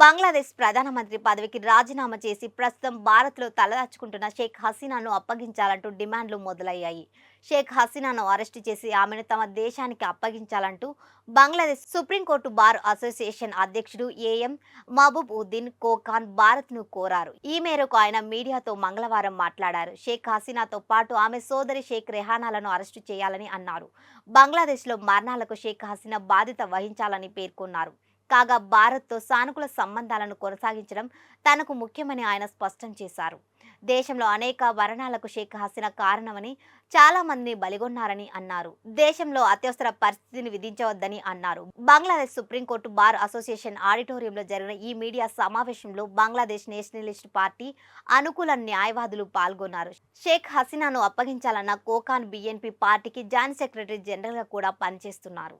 బంగ్లాదేశ్ ప్రధానమంత్రి పదవికి రాజీనామా చేసి ప్రస్తుతం భారత్లో తలదాచుకుంటున్న షేక్ హసీనాను అప్పగించాలంటూ డిమాండ్లు మొదలయ్యాయి. షేక్ హసీనాను అరెస్టు చేసి ఆమెను తమ దేశానికి అప్పగించాలంటూ Bangladesh supreme court bar association అధ్యక్షుడు ఏఎం మహబూబ్ ఉద్దీన్ కోఖాన్ భారత్ను కోరారు. ఈ మేరకు ఆయన మీడియాతో మంగళవారం మాట్లాడారు. షేక్ హసీనాతో పాటు ఆమె సోదరి షేక్ రెహానాలను అరెస్టు చేయాలని అన్నారు. బంగ్లాదేశ్లో మరణాలకు షేక్ హసీనా బాధ్యత వహించాలని పేర్కొన్నారు. కాగా భారత్తో సానుకూల సంబంధాలను కొనసాగించడం తనకు ముఖ్యమని ఆయన స్పష్టం చేశారు. దేశంలో అనేక వరణాలకు షేక్ హసీనా కారణమని చాలా మందిని బలిగొన్నారని అన్నారు. దేశంలో అత్యవసర పరిస్థితిని విధించవద్దని అన్నారు. బంగ్లాదేశ్ సుప్రీంకోర్టు బార్ అసోసియేషన్ ఆడిటోరియంలో జరిగిన ఈ మీడియా సమావేశంలో బంగ్లాదేశ్ నేషనలిస్ట్ పార్టీ అనుకూల న్యాయవాదులు పాల్గొన్నారు. షేక్ హసీనాను అప్పగించాలన్న కోకాన్ బిఎన్పి పార్టీకి జాయింట్ సెక్రటరీ జనరల్గా కూడా పనిచేస్తున్నారు.